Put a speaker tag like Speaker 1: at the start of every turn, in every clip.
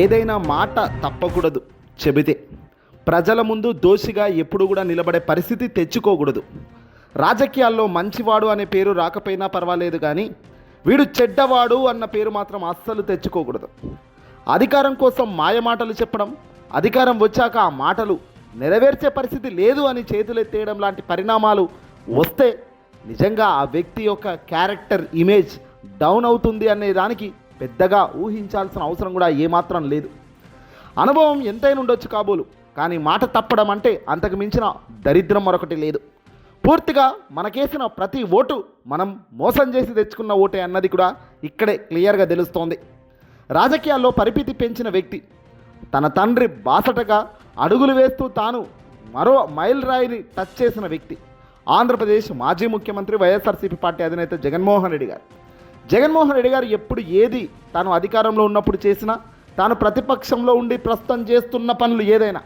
Speaker 1: ఏదైనా మాట తప్పకూడదు చెబితే. ప్రజల ముందు దోషిగా ఎప్పుడు కూడా నిలబడే పరిస్థితి తెచ్చుకోకూడదు. రాజకీయాల్లో మంచివాడు అనే పేరు రాకపోయినా పర్వాలేదు కానీ వీడు చెడ్డవాడు అన్న పేరు మాత్రం అస్సలు తెచ్చుకోకూడదు. అధికారం కోసం మాయమాటలు చెప్పడం అధికారం వచ్చాక ఆ మాటలు నెరవేర్చే పరిస్థితి లేదు అని చేతులెత్తేయడం లాంటి పరిణామాలు వస్తే నిజంగా ఆ వ్యక్తి యొక్క క్యారెక్టర్ ఇమేజ్ డౌన్ అవుతుంది అనే దానికి పెద్దగా ఊహించాల్సిన అవసరం కూడా ఏమాత్రం లేదు. అనుభవం ఎంతైనా ఉండొచ్చు కాబోలు కానీ మాట తప్పడం అంటే అంతకు మించిన దరిద్రం మరొకటి లేదు. పూర్తిగా మనకేసిన ప్రతి ఓటు మనం మోసం చేసి తెచ్చుకున్న ఓటే అన్నది కూడా ఇక్కడే క్లియర్గా తెలుస్తోంది. రాజకీయాల్లో పరిపితి పెంచిన వ్యక్తి తన తండ్రి బాసటగా అడుగులు వేస్తూ తాను మరో మైల్ రాయిని టచ్ చేసిన వ్యక్తి ఆంధ్రప్రదేశ్ మాజీ ముఖ్యమంత్రి వైఎస్ఆర్సీపీ పార్టీ అధినేత జగన్మోహన్ రెడ్డి గారు. జగన్మోహన్ రెడ్డి గారు ఎప్పుడు ఏది తాను అధికారంలో ఉన్నప్పుడు చేసినా తాను ప్రతిపక్షంలో ఉండి ప్రస్తుతం చేస్తున్న పనులు ఏదైనా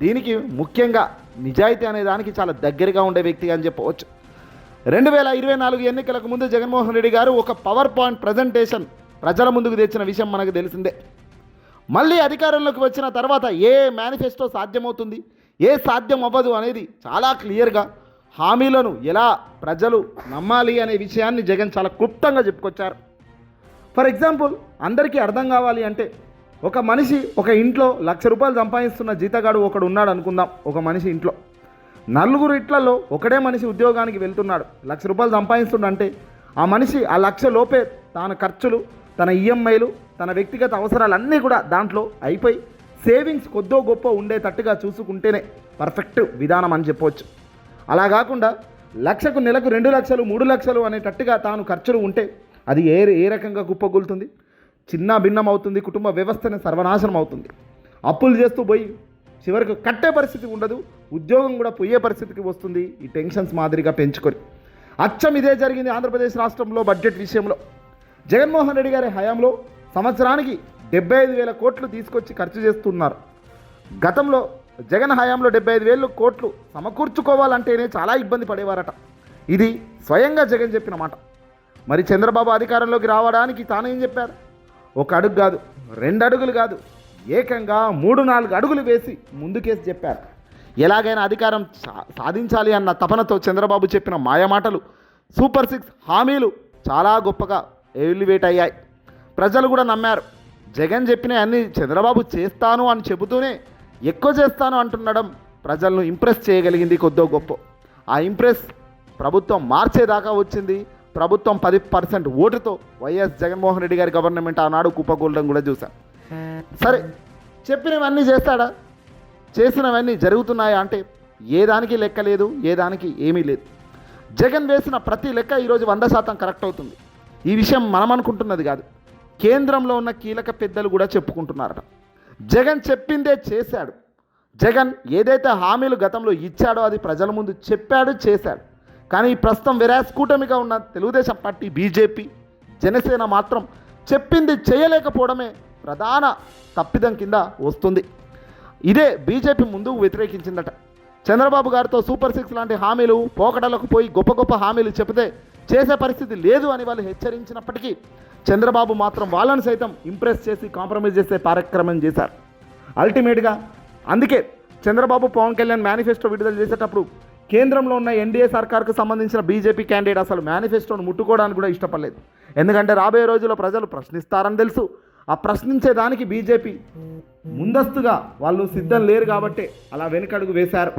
Speaker 1: దీనికి ముఖ్యంగా నిజాయితీ అనే దానికి చాలా దగ్గరగా ఉండే వ్యక్తి అని చెప్పవచ్చు. రెండు వేల ఇరవై నాలుగు ఎన్నికలకు ముందు జగన్మోహన్ రెడ్డి గారు ఒక పవర్ పాయింట్ ప్రజెంటేషన్ ప్రజల ముందుకు తెచ్చిన విషయం మనకు తెలిసిందే. మళ్ళీ అధికారంలోకి వచ్చిన తర్వాత ఏ మేనిఫెస్టో సాధ్యమవుతుంది ఏ సాధ్యం అవ్వదు అనేది చాలా క్లియర్గా హామీలను ఎలా ప్రజలు నమ్మాలి అనే విషయాన్ని జగన్ చాలా క్లుప్తంగా చెప్పుకొచ్చారు. ఫర్ ఎగ్జాంపుల్ అందరికీ అర్థం కావాలి అంటే ఒక మనిషి ఒక ఇంట్లో లక్ష రూపాయలు సంపాదిస్తున్న జీతగాడు ఒకడు ఉన్నాడు అనుకుందాం ఒక మనిషి ఇంట్లో. నలుగురు ఇట్లలో ఒకడే మనిషి ఉద్యోగానికి వెళ్తున్నాడు లక్ష రూపాయలు సంపాదిస్తుండంటే ఆ మనిషి ఆ లక్ష లోపే తన ఖర్చులు తన ఈఎంఐలు తన వ్యక్తిగత అవసరాలన్నీ కూడా దాంట్లో అయిపోయి సేవింగ్స్ కొద్దో గొప్ప ఉండేటట్టుగా చూసుకుంటేనే పర్ఫెక్ట్ విధానం అని చెప్పవచ్చు అలా కాకుండా లక్షకు నెలకు రెండు లక్షలు మూడు లక్షలు అనేటట్టుగా తాను ఖర్చులు ఉంటే అది ఏ ఏ రకంగా కుప్పగొలుతుంది? చిన్న భిన్నం అవుతుంది కుటుంబ వ్యవస్థనే సర్వనాశనం అవుతుంది. అప్పులు చేస్తూ పోయి చివరికి కట్టే పరిస్థితి ఉండదు ఉద్యోగం కూడా పోయే పరిస్థితికి వస్తుంది ఈ టెన్షన్స్ మాదిరిగా పెంచుకొని. అచ్చం ఇదే జరిగింది ఆంధ్రప్రదేశ్ రాష్ట్రంలో బడ్జెట్ విషయంలో. జగన్మోహన్ రెడ్డి గారి హయాంలో సంవత్సరానికి డెబ్బై ఐదు వేల కోట్లు తీసుకొచ్చి ఖర్చు చేస్తున్నారు. గతంలో జగన్ హయాంలో డెబ్బై ఐదు వేలు కోట్లు సమకూర్చుకోవాలంటేనే చాలా ఇబ్బంది పడేవారట. ఇది స్వయంగా జగన్ చెప్పిన మాట. మరి చంద్రబాబు అధికారంలోకి రావడానికి తానేం చెప్పారు? ఒక అడుగు కాదు రెండు అడుగులు కాదు ఏకంగా మూడు నాలుగు అడుగులు వేసి ముందుకేసి చెప్పారు. ఎలాగైనా అధికారం సా- సాధించాలి అన్న తపనతో చంద్రబాబు చెప్పిన మాయమాటలు సూపర్ సిక్స్ హామీలు చాలా గొప్పగా ఎలివేట్ అయ్యాయి. ప్రజలు కూడా నమ్మారు జగన్ చెప్పిన అన్ని చంద్రబాబు చేస్తాను అని చెబుతూనే ఎక్కువ చేస్తాను అంటుండడం ప్రజలను ఇంప్రెస్ చేయగలిగింది కొద్దో గొప్ప. ఆ ఇంప్రెస్ ప్రభుత్వం మార్చేదాకా వచ్చింది. ప్రభుత్వం పది పర్సెంట్ ఓటుతో వైఎస్ జగన్మోహన్ రెడ్డి గారి గవర్నమెంట్ ఆనాడు కుప్పకూలడం కూడా చూసాం సరే చెప్పినవన్నీ చేస్తాడా? చేసినవన్నీ జరుగుతున్నాయా అంటే ఏ దానికి లెక్క లేదు ఏ దానికి ఏమీ లేదు. జగన్ వేసిన ప్రతి లెక్క ఈరోజు వంద శాతం కరెక్ట్ అవుతుంది. ఈ విషయం మనం అనుకుంటున్నది కాదు. కేంద్రంలో ఉన్న కీలక పెద్దలు కూడా చెప్పుకుంటున్నారట. జగన్ చెప్పిందే చేశాడు. జగన్ ఏదైతే హామీలు గతంలో ఇచ్చాడో అది ప్రజల ముందు చెప్పాడు చేశాడు. కానీ ఈ ప్రస్తుతం వెరాస్ కూటమిగా ఉన్న తెలుగుదేశం పార్టీ బీజేపీ జనసేన మాత్రం చెప్పింది చేయలేకపోవడమే ప్రధాన తప్పిదం కింద వస్తుంది. ఇదే బీజేపీ ముందుకు వ్యతిరేకించిందట. చంద్రబాబు గారితో సూపర్ సిక్స్ లాంటి హామీలు పోకడలకు పోయి గొప్ప గొప్ప హామీలు చెబితే చేసే పరిస్థితి లేదు అని వాళ్ళు హెచ్చరించినప్పటికీ చంద్రబాబు మాత్రం వాళ్ళని సైతం ఇంప్రెస్ చేసి కాంప్రమైజ్ చేసే కార్యక్రమం చేశారు. అల్టిమేట్గా అందుకే చంద్రబాబు పవన్ కళ్యాణ్ మేనిఫెస్టో విడుదల చేసేటప్పుడు కేంద్రంలో ఉన్న ఎన్డీఏ సర్కార్కు సంబంధించిన బీజేపీ క్యాండిడేట్ అసలు మేనిఫెస్టోను ముట్టుకోవడానికి కూడా ఇష్టపడలేదు. ఎందుకంటే రాబోయే రోజుల్లో ప్రజలు ప్రశ్నిస్తారని తెలుసు. ఆ ప్రశ్నించేదానికి బీజేపీ ముందస్తుగా వాళ్ళు సిద్ధం లేరు కాబట్టి అలా వెనుకడుగు వేశారు.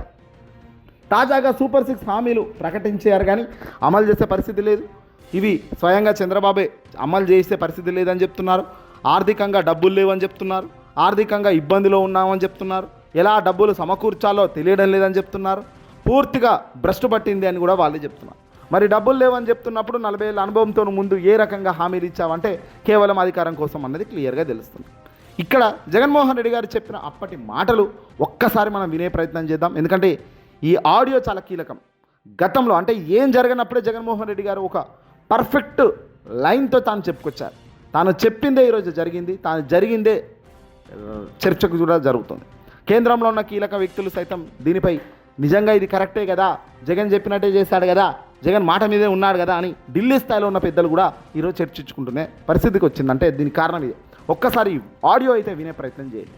Speaker 1: తాజాగా సూపర్ సిక్స్ హామీలు ప్రకటించారు కానీ అమలు చేసే పరిస్థితి లేదు. ఇవి స్వయంగా చంద్రబాబే అమలు చేసే పరిస్థితి లేదని చెప్తున్నారు. ఆర్థికంగా డబ్బులు లేవని చెప్తున్నారు. ఆర్థికంగా ఇబ్బందిలో ఉన్నామని చెప్తున్నారు. ఎలా డబ్బులు సమకూర్చాలో తెలియడం లేదని చెప్తున్నారు. పూర్తిగా భ్రష్టు పట్టింది అని కూడా వాళ్ళే చెప్తున్నారు. మరి డబ్బులు లేవని చెప్తున్నప్పుడు నలభై ఏళ్ళ అనుభవంతో ముందు ఏ రకంగా హామీలు ఇచ్చావంటే కేవలం అధికారం కోసం అన్నది క్లియర్గా తెలుస్తుంది. ఇక్కడ జగన్మోహన్ రెడ్డి గారు చెప్పిన అప్పటి మాటలు ఒక్కసారి మనం వినే ప్రయత్నం చేద్దాం. ఎందుకంటే ఈ ఆడియో చాలా కీలకం. గతంలో అంటే ఏం జరగనప్పుడే జగన్మోహన్ రెడ్డి గారు ఒక పర్ఫెక్ట్ లైన్తో తాను చెప్పుకొచ్చారు. తాను చెప్పిందే ఈరోజు జరిగింది తాను జరిగిందే చర్చకు కూడా జరుగుతుంది. కేంద్రంలో ఉన్న కీలక వ్యక్తులు సైతం దీనిపై నిజంగా ఇది కరెక్టే కదా జగన్ చెప్పినట్టే చేశాడు కదా జగన్ మాట మీదే ఉన్నాడు కదా అని ఢిల్లీ స్థాయిలో ఉన్న పెద్దలు కూడా ఈరోజు చర్చించుకుంటునే పరిస్థితికి వచ్చిందంటే దీనికి కారణం ఇదే. ఒక్కసారి ఆడియో అయితే వినే ప్రయత్నం చేయండి.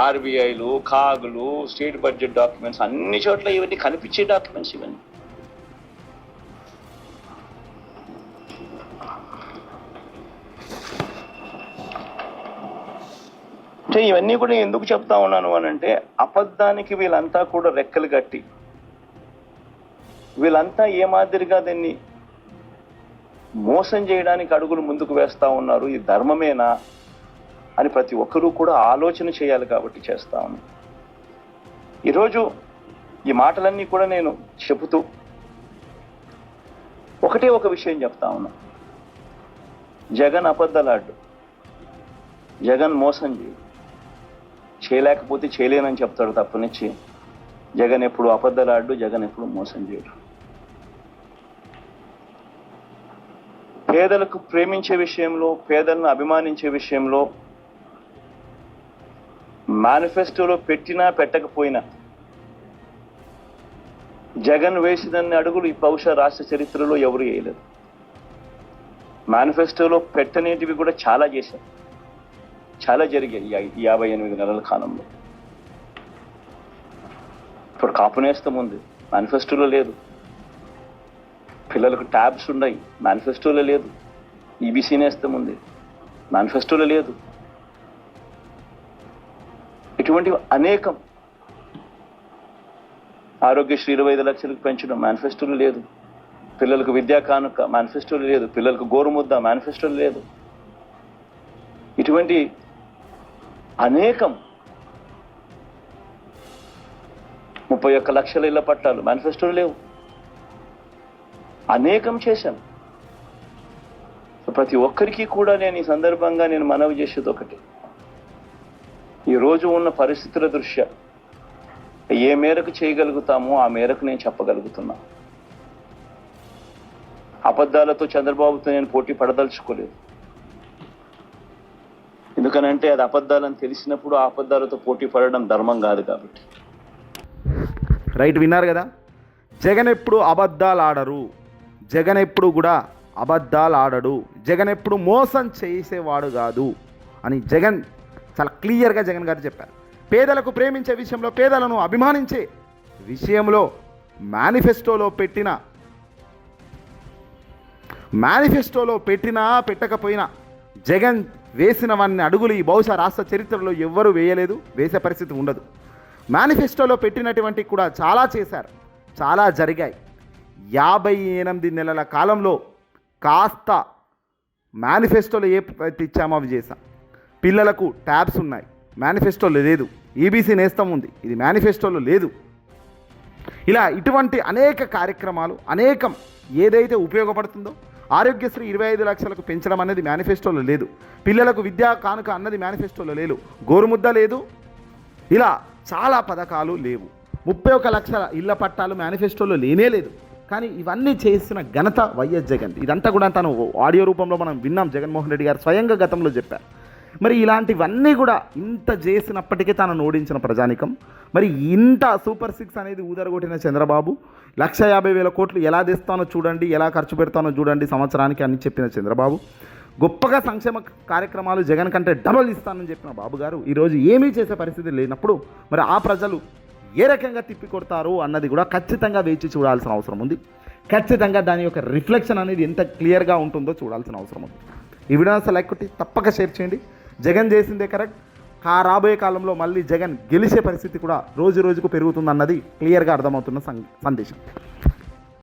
Speaker 2: ఆర్బీఐలు కాగులు స్టేట్ బడ్జెట్ డాక్యుమెంట్స్ అన్ని చోట్ల ఇవన్నీ కనిపించే డాక్యుమెంట్స్ ఇవన్నీ. అంటే ఇవన్నీ కూడా ఎందుకు చెప్తా ఉన్నాను అని అంటే అబద్ధానికి వీళ్ళంతా కూడా రెక్కలు కట్టి వీళ్ళంతా ఏ మాదిరిగా దీన్ని మోసం చేయడానికి అడుగులు ముందుకు వేస్తా ఉన్నారు ఈ ధర్మమేనా? అని ప్రతి ఒక్కరూ కూడా ఆలోచన చేయాలి కాబట్టి చేస్తా ఉన్నాను ఈరోజు ఈ మాటలన్నీ కూడా నేను చెబుతూ ఒకటే ఒక విషయం చెప్తా ఉన్నా. జగన్ అబద్ధలాడ్డు. జగన్ మోసం చేయడు. చేయలేకపోతే చేయలేనని చెప్తాడు తప్పనిచ్చి. జగన్ ఎప్పుడు అబద్ధలాడ్డు జగన్ ఎప్పుడు మోసం చేయడు. పేదలకు ప్రేమించే విషయంలో పేదలను అభిమానించే విషయంలో మేనిఫెస్టోలో పెట్టినా పెట్టకపోయినా జగన్ వేసినన్ని అడుగులు ఈ బహుశా రాష్ట్ర చరిత్రలో ఎవరు వేయలేదు. మేనిఫెస్టోలో పెట్టనేటివి కూడా చాలా చేశారు. చాలా జరిగాయి ఈ యాభై ఎనిమిది నెలల కాలంలో. ఇప్పుడు కాపునేస్తం ఉంది. మేనిఫెస్టోలో లేదు. పిల్లలకు ట్యాబ్స్ ఉన్నాయి. మేనిఫెస్టోలో లేదు. ఈబీసీ నేస్తం ఉంది. మేనిఫెస్టోలో లేదు. ఇటువంటివి అనేకం ఆరోగ్యశ్రీ ఇరవై ఐదు లక్షలకు పెంచడం మేనిఫెస్టోలు లేదు. పిల్లలకు విద్యా కానుక మేనిఫెస్టోలు లేదు. పిల్లలకు గోరుముద్ద మేనిఫెస్టోలు లేదు. ఇటువంటి అనేకం ముప్పై ఒక్క లక్షల ఇళ్ళ పట్టాలు మేనిఫెస్టోలు లేవు. అనేకం చేశాను ప్రతి ఒక్కరికి కూడా నేను ఈ సందర్భంగా నేను మనవి చేసేది ఒకటి. ఈ రోజు ఉన్న పరిస్థితుల దృష్ట్యా ఏ మేరకు చేయగలుగుతామో ఆ మేరకు నేను చెప్పగలుగుతున్నా. అబద్ధాలతో చంద్రబాబుతో నేను పోటీ పడదలుచుకోలేదు. ఎందుకనంటే అది అబద్ధాలని తెలిసినప్పుడు ఆ అబద్ధాలతో పోటీ పడడం ధర్మం కాదు కాబట్టి.
Speaker 1: రైట్ విన్నారు కదా? జగన్ ఎప్పుడు అబద్ధాలు ఆడరు. జగన్ ఎప్పుడు కూడా అబద్ధాలు ఆడడు. జగన్ ఎప్పుడు మోసం చేసేవాడు కాదు అని జగన్ చాలా క్లియర్గా జగన్ గారు చెప్పారు. పేదలకు ప్రేమించే విషయంలో పేదలను అభిమానించే విషయంలో మేనిఫెస్టోలో పెట్టిన మేనిఫెస్టోలో పెట్టినా పెట్టకపోయినా జగన్ వేసిన వేసినవన్నీ అడుగులు ఈ బహుశా రాష్ట్ర చరిత్రలో ఎవ్వరూ వేయలేదు వేసే పరిస్థితి ఉండదు. మేనిఫెస్టోలో పెట్టినటువంటి కూడా చాలా చేశారు చాలా జరిగాయి. యాభై ఎనిమిది నెలల కాలంలో కాస్త మేనిఫెస్టోలో ఏ ఇచ్చామో అవి చేశాం. పిల్లలకు ట్యాబ్స్ ఉన్నాయి. మేనిఫెస్టోలో లేదు. ఈబీసీ నేస్తం ఉంది. ఇది మేనిఫెస్టోలో లేదు. ఇలా ఇటువంటి అనేక కార్యక్రమాలు అనేకం ఏదైతే ఉపయోగపడుతుందో ఆరోగ్యశ్రీ ఇరవై ఐదు లక్షలకు పెంచడం అనేది మేనిఫెస్టోలో లేదు. పిల్లలకు విద్యా కానుక అన్నది మేనిఫెస్టోలో లేదు. గోరుముద్ద లేదు. ఇలా చాలా పథకాలు లేవు. ముప్పై ఒక లక్షల ఇళ్ళ పట్టాలు మేనిఫెస్టోలో లేనే లేదు. కానీ ఇవన్నీ చేసిన ఘనత వైఎస్ జగన్. ఇదంతా కూడా తను ఆడియో రూపంలో మనం విన్నాం. జగన్మోహన్ రెడ్డి గారు స్వయంగా గతంలో చెప్పారు. మరి ఇలాంటివన్నీ కూడా ఇంత చేసినప్పటికీ తనను ఓడించిన ప్రజానికం. మరి ఇంత సూపర్ సిక్స్ అనేది ఊదరగొట్టిన చంద్రబాబు లక్ష యాభై వేల కోట్లు ఎలా తెస్తానో చూడండి ఎలా ఖర్చు పెడతానో చూడండి సంవత్సరానికి అని చెప్పిన చంద్రబాబు. గొప్పగా సంక్షేమ కార్యక్రమాలు జగన్ కంటే డబల్ ఇస్తానని చెప్పిన బాబు గారు ఈరోజు ఏమీ చేసే పరిస్థితి లేనప్పుడు మరి ఆ ప్రజలు ఏ రకంగా తిప్పి కొడతారు అన్నది కూడా ఖచ్చితంగా వేచి చూడాల్సిన అవసరం ఉంది. ఖచ్చితంగా దాని యొక్క రిఫ్లెక్షన్ అనేది ఎంత క్లియర్గా ఉంటుందో చూడాల్సిన అవసరం ఉంది. ఈ వీడియో అసలు లైక్ తప్పక షేర్ చేయండి. జగన్ చేసిందే కరెక్ట్. ఆ రాబోయే కాలంలో మళ్ళీ జగన్ గెలిచే పరిస్థితి కూడా రోజు రోజుకు పెరుగుతుందన్నది క్లియర్గా అర్థమవుతున్న సందేశం.